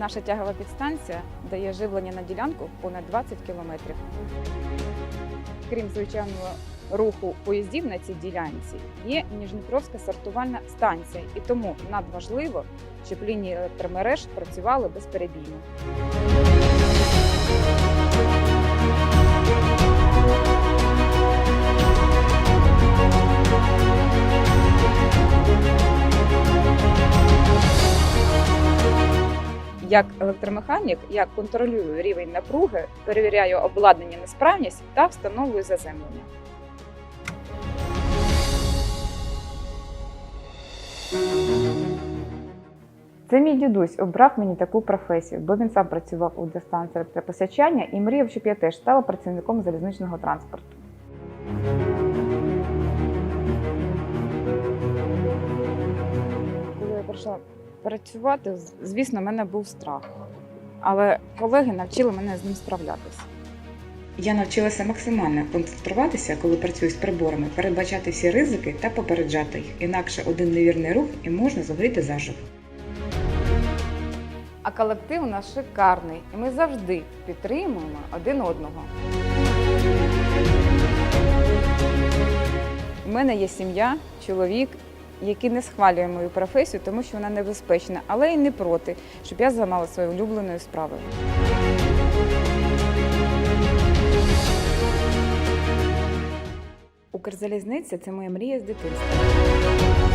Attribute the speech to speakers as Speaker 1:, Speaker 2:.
Speaker 1: Наша тягова підстанція дає живлення на ділянку понад 20 кілометрів. Крім звичайного руху поїздів на цій ділянці, є Ніжніпровська сортувальна станція, і тому надважливо, щоб лінії електромереж працювали безперебійно. Як електромеханік, я контролюю рівень напруги, перевіряю обладнання несправність та встановлюю заземлення. Це мій дідусь обрав мені таку професію, бо він сам працював у дистанції електропостачання і мріяв, щоб я теж стала працівником залізничного транспорту. Коли я прийшла працювати, звісно, в мене був страх. Але колеги навчили мене з ним справлятися.
Speaker 2: Я навчилася максимально концентруватися, коли працюю з приборами, передбачати всі ризики та попереджати їх. Інакше один невірний рух і можна згоріти заживо.
Speaker 1: А колектив у нас шикарний, і ми завжди підтримуємо один одного. У мене є сім'я, чоловік, який не схвалює мою професію, тому що вона небезпечна, але й не проти, щоб я займала своєю улюбленою справою. Укрзалізниця це моя мрія з дитинства.